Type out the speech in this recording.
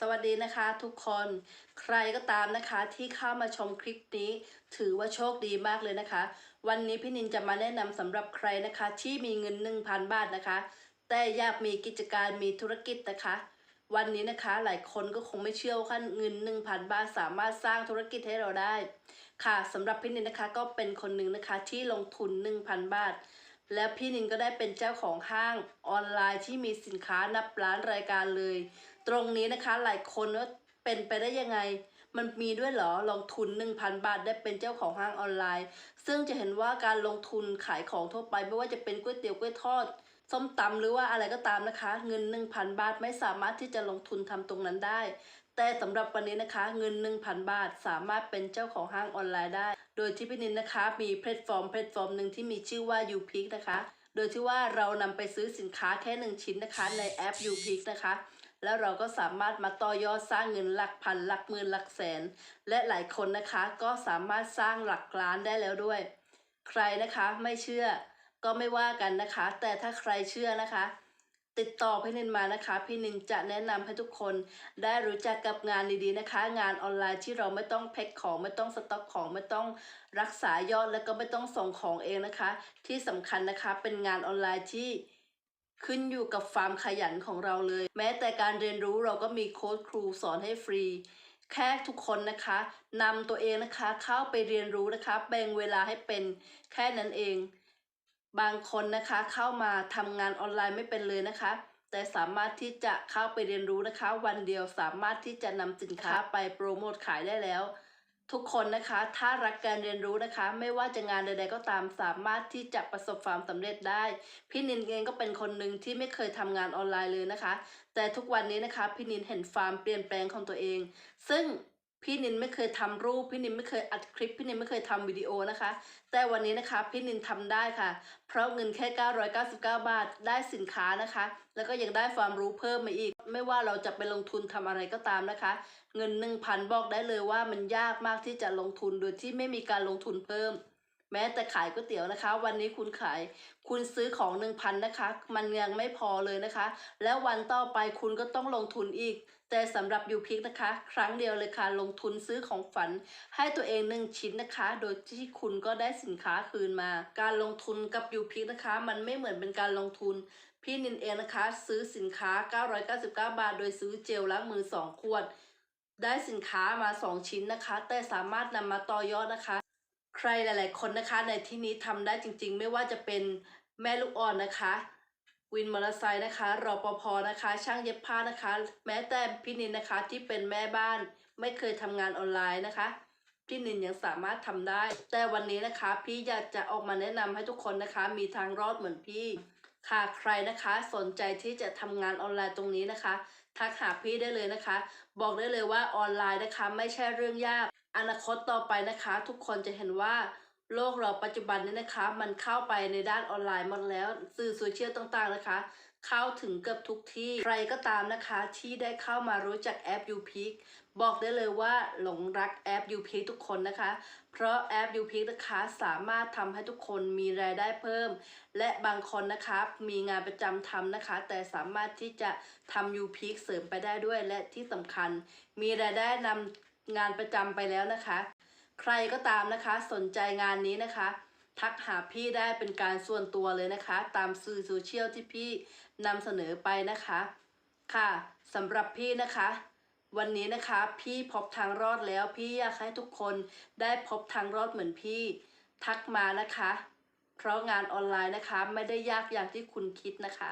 สวัสดีนะคะทุกคนใครก็ตามนะคะที่เข้ามาชมคลิปนี้ ถือว่าโชคดีมากเลยนะคะ วันนี้พี่นินจะมาแนะนำสำหรับใครนะคะ ที่มีเงิน 1,000 บาทนะคะ แต่อยากมีกิจการมีธุรกิจนะคะ วันนี้นะคะหลายคนก็คงไม่เชื่อว่าเงิน 1,000 บาทสามารถสร้างธุรกิจให้เราได้ ค่ะสำหรับพี่นินนะคะก็เป็นคนหนึ่งนะคะที่ลงทุน 1,000 บาท แล้วพี่นินก็ได้เป็นเจ้าของห้างออนไลน์ที่มีสินค้านับล้านรายการเลย ตรงนี้นะคะหลายคนว่าเป็นไปได้ยังไง มันมีด้วยเหรอลงทุน 1,000 บาทได้เป็นเจ้าของห้างออนไลน์ ซึ่งจะเห็นว่าการลงทุนขายของทั่วไปไม่ว่าจะเป็นก๋วยเตี๋ยวก๋วยทอดส้มตำหรือว่าอะไรก็ตามนะคะ เงิน 1,000 บาทไม่สามารถที่จะลงทุนทำตรงนั้นได้ แต่สำหรับวันนี้นะคะเงิน 1,000 บาทสามารถเป็นเจ้าของห้างออนไลน์ได้ โดยที่พี่นินนะคะมีแพลตฟอร์มแพลตฟอร์มหนึ่งที่มีชื่อว่า u p i c นะคะ โดยที่ว่าเรานำไปซื้อสินค้าแค่ 1 ชิ้นนะคะในแอป u p i c นะคะแล้วเราก็สามารถมาต่อยอดสร้างเงินหลักพันหลักหมื่นหลักแสน และหลายคนนะคะก็สามารถสร้างหลักล้านได้แล้วด้วย ใครนะคะไม่เชื่อก็ไม่ว่ากันนะคะ แต่ถ้าใครเชื่อนะคะ ติดต่อพี่นินมานะคะ พี่นินจะแนะนำให้ทุกคนได้รู้จักกับงานดีๆนะคะ งานออนไลน์ที่เราไม่ต้องแพ็คของไม่ต้องสต็อกของไม่ต้องรักษายอดแล้วก็ไม่ต้องส่งของเองนะคะ ที่สำคัญนะคะเป็นงานออนไลน์ที่ขึ้นอยู่กับความขยันของเราเลย แม้แต่การเรียนรู้เราก็มีโค้ดครูสอนให้ฟรี แค่ทุกคนนะคะนำตัวเองนะคะเข้าไปเรียนรู้นะคะแบ่งเวลาให้เป็นแค่นั้นเอง บางคนนะคะเข้ามาทำงานออนไลน์ไม่เป็นเลยนะคะ แต่สามารถที่จะเข้าไปเรียนรู้นะคะ วันเดียวสามารถที่จะนำสินค้าไปโปรโมทขายได้แล้ว ทุกคนนะคะ ถ้ารักการเรียนรู้นะคะ ไม่ว่าจะงานใดๆก็ตามสามารถที่จะประสบความสำเร็จได้ พี่นินเองก็เป็นคนหนึ่งที่ไม่เคยทำงานออนไลน์เลยนะคะ แต่ทุกวันนี้นะคะพี่นินเห็นความเปลี่ยนแปลงของตัวเอง ซึ่ง พี่นินไม่เคยทำรูป พี่นินไม่เคยอัดคลิป พี่นินไม่เคยทำวิดีโอนะคะ แต่วันนี้นะคะพี่นินทำได้ค่ะ เพราะเงินแค่ 999 บาทได้สินค้านะคะ แล้วก็ยังได้ความรู้เพิ่มมาอีก ไม่ว่าเราจะไปลงทุนทำอะไรก็ตามนะคะ เงิน 1,000 บอกได้เลยว่ามันยากมากที่จะลงทุนโดยที่ไม่มีการลงทุนเพิ่ม แม้แต่ขายก๋วยเตี๋ยวนะคะ วันนี้คุณขายคุณซื้อของ1,000นะคะ มันยังไม่พอเลยนะคะ แล้ววันต่อไปคุณก็ต้องลงทุนอีก แต่สำหรับยูพิกนะคะ ครั้งเดียวเลยค่ะลงทุนซื้อของฝัน ให้ตัวเองหนึ่งชิ้นนะคะ โดยที่คุณก็ได้สินค้าคืนมา การลงทุนกับยูพิกนะคะ มันไม่เหมือนเป็นการลงทุนพี่นินเองนะคะ ซื้อสินค้า 999 บาท โดยซื้อเจลล้างมือ 2 ขวด ได้สินค้ามา 2 ชิ้นนะคะ แต่สามารถนำมาต่อยอดนะคะ ใครหลาย ๆ คนนะคะ ในที่นี้ทำได้จริง ๆ ไม่ว่าจะเป็นแม่ลูกอ่อนนะคะ วินมอเตอร์ไซค์นะคะรอปภนะคะ ช่างเย็บผ้านะคะ แม้แต่พี่นินนะคะที่เป็นแม่บ้านไม่เคยทำงานออนไลน์นะคะพี่นินยังสามารถทำได้ แต่วันนี้นะคะ พี่อยากจะออกมาแนะนำให้ทุกคนนะคะ มีทางรอดเหมือนพี่ ค่ะใครนะคะสนใจที่จะทำงานออนไลน์ตรงนี้นะคะ ทักหาพี่ได้เลยนะคะ บอกได้เลยว่าออนไลน์นะคะไม่ใช่เรื่องยาก อนาคตต่อไปนะคะ ทุกคนจะเห็นว่า โลกเราปัจจุบันนี้นะคะ มันเข้าไปในด้านออนไลน์หมดแล้ว สื่อโซเชียลต่างๆนะคะ เข้าถึงเกือบทุกที่ ใครก็ตามนะคะ ที่ได้เข้ามารู้จักแอป u p i c บอกได้เลยว่าหลงรักแอป u p i c ทุกคนนะคะ เพราะแอป u p i c นะคะสามารถทำให้ทุกคนมีรายได้เพิ่ม และบางคนนะคะมีงานประจำทำนะคะ แต่สามารถที่จะทำ u p i c เสริมไปได้ด้วย และที่สำคัญ มีรายได้นำงานประจำไปแล้วนะคะ ใครก็ตามนะคะสนใจงานนี้นะคะ ทักหาพี่ได้เป็นการส่วนตัวเลยนะคะ ตามสื่อโซเชียลที่พี่นำเสนอไปนะคะ ค่ะสำหรับพี่นะคะ วันนี้นะคะพี่พบทางรอดแล้วพี่อยากให้ทุกคนได้พบทางรอดเหมือนพี่ ทักมานะคะ เพราะงานออนไลน์นะคะ ไม่ได้ยากอย่างที่คุณคิดนะคะ